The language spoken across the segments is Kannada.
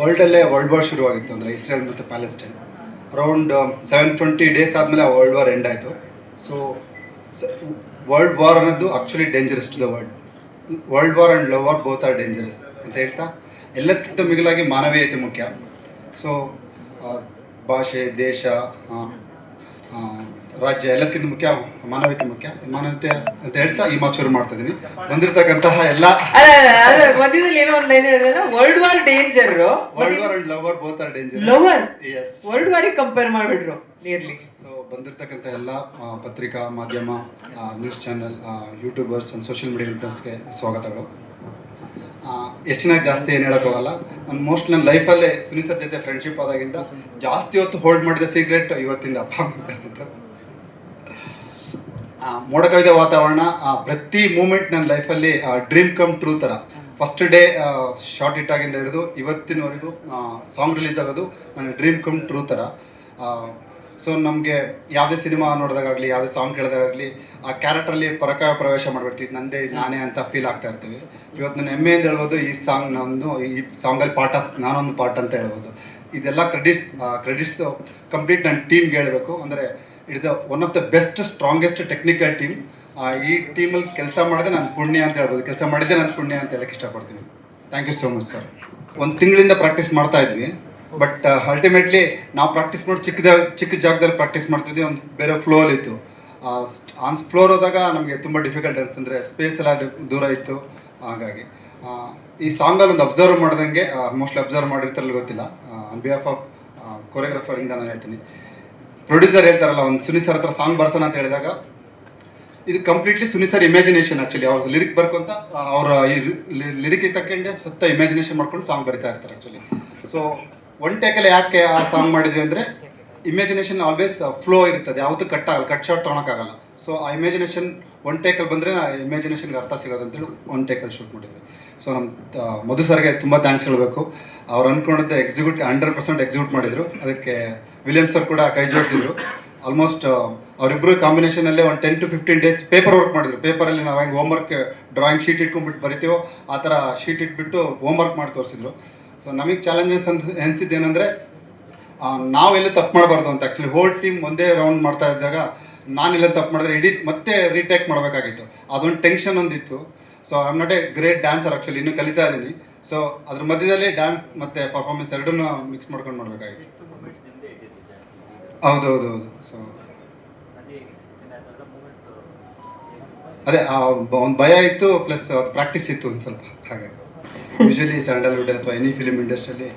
ವರ್ಲ್ಡಲ್ಲೇ ವರ್ಲ್ಡ್ ವಾರ್ ಶುರುವಾಗಿತ್ತು ಅಂದರೆ ಇಸ್ರೇಲ್ ಮತ್ತು Palestine around seven twenty days ಆದಮೇಲೆ ವರ್ಲ್ಡ್ ವಾರ್ ಎಂಡ್ ಆಯಿತು. ಸೊ ವರ್ಲ್ಡ್ ವಾರ್ ಅನ್ನೋದು actually dangerous to the world world war and love war both are dangerous ಅಂತ ಹೇಳ್ತಾ ಎಲ್ಲದಕ್ಕಿಂತ ಮಿಗಿಲಾಗಿ ಮಾನವೀಯತೆ ಮುಖ್ಯ. ಸೊ ಭಾಷೆ ದೇಶ ಆ, ಆ, ರಾಜ್ಯ ಎಲ್ಲಕ್ಕಿಂತ ಮುಖ್ಯ ಮಾನವೀಯತೆ ಮುಖ್ಯ. ಮಾನವೀಯತೆ ಅಂತ ಹೇಳ್ತಾ ಈ ಮಾತು ಶುರು ಮಾಡ್ತಾ ಇದೀನಿ ಬಂದಿರತಕ್ಕಂತಹ ಎಲ್ಲ ಮಧ್ಯದಲ್ಲಿ ಏನೋ ಒಂದು ಲೈನ್ ಹೇಳಿದ್ರೆ world war danger world war and lover war both are dangerous lover is world ವಾರಿಗೆ compare ಮಾಡ್ಬಿಟ್ರು ನಿಯರ್ಲಿ ಸೊ ಬಂದಿರತಕ್ಕಂಥ ಎಲ್ಲ ಪತ್ರಿಕಾ ಮಾಧ್ಯಮ news channel YouTubers and social media ಇನ್ಫ್ಲುಯೆನ್ಸ್ಗೆ ಸ್ವಾಗತಗಳು. ಹೆಚ್ಚಿನ ಜಾಸ್ತಿ ಏನು ಹೇಳೋಕ್ಕಾಗಲ್ಲ. ನಾನು ಮೋಸ್ಟ್ ನನ್ನ ಲೈಫಲ್ಲೇ ಸುನಿ ಸರ್ ಜೊತೆ ಫ್ರೆಂಡ್ಶಿಪ್ ಆದಾಗಿಂದ ಜಾಸ್ತಿ ಹೊತ್ತು ಹೋಲ್ಡ್ ಮಾಡಿದ ಸೀಕ್ರೆಟ್ ಇವತ್ತಿಂದ ಅಪ್ಪ ಅಮ್ಮ ಕಲಿಸಿದ್ದು ಮೋಡ ಕವಿದ ವಾತಾವರಣ ಪ್ರತಿ ಮೂಮೆಂಟ್ ನನ್ನ ಲೈಫಲ್ಲಿ ಡ್ರೀಮ್ ಕಮ್ ಟ್ರೂ ಥರ ಫಸ್ಟ್ ಡೇ ಶಾರ್ಟ್ ಹಿಟ್ ಆಗಿಂದ ಹಿಡಿದು ಇವತ್ತಿನವರೆಗೂ ಸಾಂಗ್ ರಿಲೀಸ್ ಆಗೋದು ನನ್ನ ಡ್ರೀಮ್ ಕಮ್ ಟ್ರೂ ಥರ ಸೊ ನಮಗೆ ಯಾವುದೇ ಸಿನಿಮಾ ನೋಡಿದಾಗಲಿ ಯಾವುದೇ ಸಾಂಗ್ ಕೇಳಿದಾಗಲಿ ಆ ಕ್ಯಾರೆಕ್ಟ್ರಲ್ಲಿ ಪರಕ ಪ್ರವೇಶ ಮಾಡಿಬಿಡ್ತೀವಿ. ನಂದೇ ನಾನೇ ಅಂತ ಫೀಲ್ ಆಗ್ತಾ ಇರ್ತೀವಿ. ಇವತ್ತು ನಾನು ಅಂತ ಹೇಳ್ಬೋದು, ಈ ಸಾಂಗ್ ನಂದು ಈ ಸಾಂಗಲ್ಲಿ ಆಫ್ ನಾನೊಂದು ಪಾರ್ಟ್ ಅಂತ ಹೇಳ್ಬೋದು. ಇದೆಲ್ಲ ಕ್ರೆಡಿಟ್ಸ್ ಕ್ರೆಡಿಟ್ಸ್ ಕಂಪ್ಲೀಟ್ ನನ್ನ ಟೀಮ್ಗೆ ಹೇಳಬೇಕು. ಅಂದರೆ it is one of the best strongest technical team ಈ ಟೀಮಲ್ಲಿ ಕೆಲಸ ಮಾಡಿದೆ ನಾನು ಪುಣ್ಯ ಅಂತ ಹೇಳ್ಬೋದು. ಕೆಲಸ ಮಾಡಿದ್ದೆ ನಾನು ಪುಣ್ಯ ಅಂತ ಹೇಳಕ್ಕೆ ಇಷ್ಟಪಡ್ತೀನಿ. Thank you so much sir ಒಂದು ತಿಂಗಳಿಂದ ಪ್ರಾಕ್ಟೀಸ್ ಮಾಡ್ತಾ ಇದ್ವಿ. ಬಟ್ ಅಲ್ಟಿಮೇಟ್ಲಿ ನಾವು ಪ್ರಾಕ್ಟೀಸ್ ಮಾಡಿ ಚಿಕ್ಕದ, ಚಿಕ್ಕ ಜಾಗದಲ್ಲಿ ಪ್ರಾಕ್ಟೀಸ್ ಮಾಡ್ತಿದ್ವಿ. ಒಂದು ಬೇರೆ ಫ್ಲೋಲ್ ಇತ್ತು. ಆನ್ ಫ್ಲೋರ್ ಹೋದಾಗ ನಮಗೆ ತುಂಬ ಡಿಫಿಕಲ್ಟ್ ಅನ್ಸಂದ್ರೆ ಸ್ಪೇಸ್ ಎಲ್ಲ ದೂರ ಇತ್ತು. ಹಾಗಾಗಿ ಈ ಸಾಂಗಲ್ಲಿ ಒಂದು ಅಬ್ಸರ್ವ್ ಮಾಡ್ದಂಗೆ ಮೋಸ್ಟ್ಲಿ ಅಬ್ಸರ್ವ್ ಮಾಡಿರ್ತಾರಲ್ಲ ಗೊತ್ತಿಲ್ಲ. ಆನ್ ಬಿಹಾಫ್ ಆಫ್ ಕೊರಿಯೋಗ್ರಫರಿಂದ ನಾನು ಹೇಳ್ತೀನಿ. ಪ್ರೊಡ್ಯೂಸರ್ ಹೇಳ್ತಾರಲ್ಲ, ಒಂದು ಸುನಿ ಸರ್ ಹತ್ರ ಸಾಂಗ್ ಬರ್ಸೋಣ ಅಂತ ಹೇಳಿದಾಗ, ಇದು completely Suni sir imagination actually ಅವ್ರ ಲಿರಿಕ್ ಬರ್ಕೊಂತ ಅವರ ಈ ಲಿರಿಕ್ ತಕ್ಕಂಡೆ, ಸುತ್ತ ಇಮ್ಯಾಜಿನೇಷನ್ ಮಾಡ್ಕೊಂಡು ಸಾಂಗ್ ಬರಿತಾ ಇರ್ತಾರೆ ಆ್ಯಕ್ಚುಲಿ ಸೊ ಒನ್ ಟೇಕಲ್ಲಿ ಯಾಕೆ ಆ ಸಾಂಗ್ ಮಾಡಿದ್ವಿ ಅಂದರೆ ಇಮ್ಯಾಜಿನೇಷನ್ ಆಲ್ವೇಸ್ ಫ್ಲೋ ಇರ್ತದೆ ಯಾವತ್ತೂ ಕಟ್ ಆಗಲ್ಲ ಕಟ್ ಶಾರ್ಟ್ ತೊಗೊಳಕ್ಕಾಗಲ್ಲ ಸೊ ಆ ಇಮ್ಯಾಜಿನೇಷನ್ ಒನ್ ಟೇಕಲ್ಲಿ ಬಂದರೆ ನಾ ಇಮ್ಯಾಜಿನೇಷನ್ಗೆ ಅರ್ಥ ಸಿಗೋದು ಅಂತೇಳಿ ಒನ್ ಟೇಕಲ್ಲಿ ಶೂಟ್ ಮಾಡಿದ್ವಿ. ಸೊ ನಮ್ಮ ಮಧು ಸರ್ಗೆ ತುಂಬ ಥ್ಯಾಂಕ್ಸ್ ಹೇಳಬೇಕು. ಅವ್ರು ಅಂದ್ಕೊಂಡಿದ್ದ ಎಕ್ಸಿಕ್ಯೂಟ್ ಹಂಡ್ರೆಡ್ ಪರ್ಸೆಂಟ್ ಎಕ್ಸಿಕ್ಯೂಟ್ ಮಾಡಿದರು. ಅದಕ್ಕೆ ವಿಲಿಯಮ್ ಸರ್ ಕೂಡ ಕೈ ಜೋಡಿಸಿದ್ರು. ಆಲ್ಮೋಸ್ಟ್ ಅವರಿಬ್ಬರು ಕಾಂಬಿನೇಷನಲ್ಲೇ ಒಂದು ten to fifteen days paper work ಮಾಡಿದ್ರು. ಪೇಪರಲ್ಲಿ ನಾವು ಹೆಂಗೆ ಹೋಮ್ವರ್ಕ್ ಡ್ರಾಯಿಂಗ್ ಶೀಟ್ ಇಟ್ಕೊಂಡ್ಬಿಟ್ಟು ಬರಿತೀವೋ ಆ ಥರ ಶೀಟ್ ಇಟ್ಬಿಟ್ಟು ಹೋಮ್ವರ್ಕ್ ಮಾಡಿ ತೋರಿಸಿದ್ರು. ಸೊ ನಮಗೆ ಚಾಲೆಂಜಸ್ ಅನ್ಸ್ ಅನಿಸಿದ್ದೇನೆಂದರೆ ನಾವೆಲ್ಲ ತಪ್ಪು ಮಾಡಬಾರ್ದು ಅಂತ. ಆ್ಯಕ್ಚುಲಿ ಹೋಲ್ ಟೀಮ್ ಒಂದೇ ರೌಂಡ್ ಮಾಡ್ತಾ ಇದ್ದಾಗ ನಾನೆಲ್ಲ ತಪ್ಪು ಮಾಡಿದ್ರೆ ಇಡೀ ಮತ್ತೆ ರೀಟೇಕ್ ಮಾಡಬೇಕಾಗಿತ್ತು. ಅದೊಂದು ಟೆನ್ಷನ್ ಒಂದಿತ್ತು. So I am not a great dancer actually ಇನ್ನೂ ಕಲಿತಾ ಇದ್ದೀನಿ. ಸೊ ಅದ್ರ ಮಧ್ಯದಲ್ಲಿ ಡ್ಯಾನ್ಸ್ ಮತ್ತು ಪರ್ಫಾರ್ಮೆನ್ಸ್ ಎರಡನ್ನೂ ಮಿಕ್ಸ್ ಮಾಡ್ಕೊಂಡು ಮಾಡಬೇಕಾಗಿತ್ತು. ಹೌದು ಹೌದು ಹೌದು. ಸೊ ಅದೇ ಒಂದು ಭಯ ಇತ್ತು ಪ್ಲಸ್ ಪ್ರಾಕ್ಟೀಸ್ ಇತ್ತು ಒಂದು ಸ್ವಲ್ಪ, ಹಾಗೆ. ಯೂಶಲಿ ಸ್ಯಾಂಡಲ್ವುಡ್ ಅಥವಾ ಎನಿ ಫಿಲಿಮ್ ಇಂಡಸ್ಟ್ರಿಯಲ್ಲಿ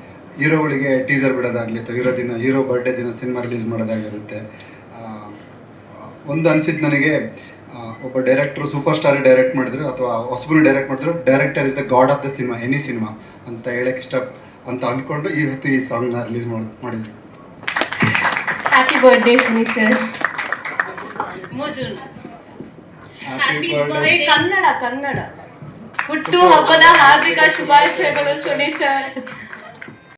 ಹೀರೋಗಳಿಗೆ ಟೀಸರ್ ಬಿಡೋದಾಗಲಿ ಅಥವಾ ಹೀರೋ ದಿನ, ಹೀರೋ ಬರ್ಡೇ ದಿನ ಸಿನಿಮಾ ರಿಲೀಸ್ ಮಾಡೋದಾಗಿರುತ್ತೆ. ಒಂದು ಅನಿಸಿದ್ದು ನನಗೆ ಒಬ್ಬ ಡೈರೆಕ್ಟ್ರು ಸೂಪರ್ ಸ್ಟಾರ್ ಡೈರೆಕ್ಟ್ ಮಾಡಿದ್ರು ಅಥವಾ ಹೊಸಬನ ಡೈರೆಕ್ಟ್ ಮಾಡಿದ್ರು director is the god of the cinema any cinema ಅಂತ ಹೇಳಕ್ಕೆ ಇಷ್ಟ, ಅಂತ ಅಂದ್ಕೊಂಡು ಇವತ್ತು ಈ ಸಾಂಗ್ನ ರಿಲೀಸ್ ಮಾಡಿ ಮಾಡಿದ್ವಿ happy birthday Suni sir happy birthday Kannada Kannada. ಹುಟ್ಟು ಹಬ್ಬದ ಹಾರ್ದಿಕ ಶುಭಾಶಯಗಳು ಸುನಿ ಸರ್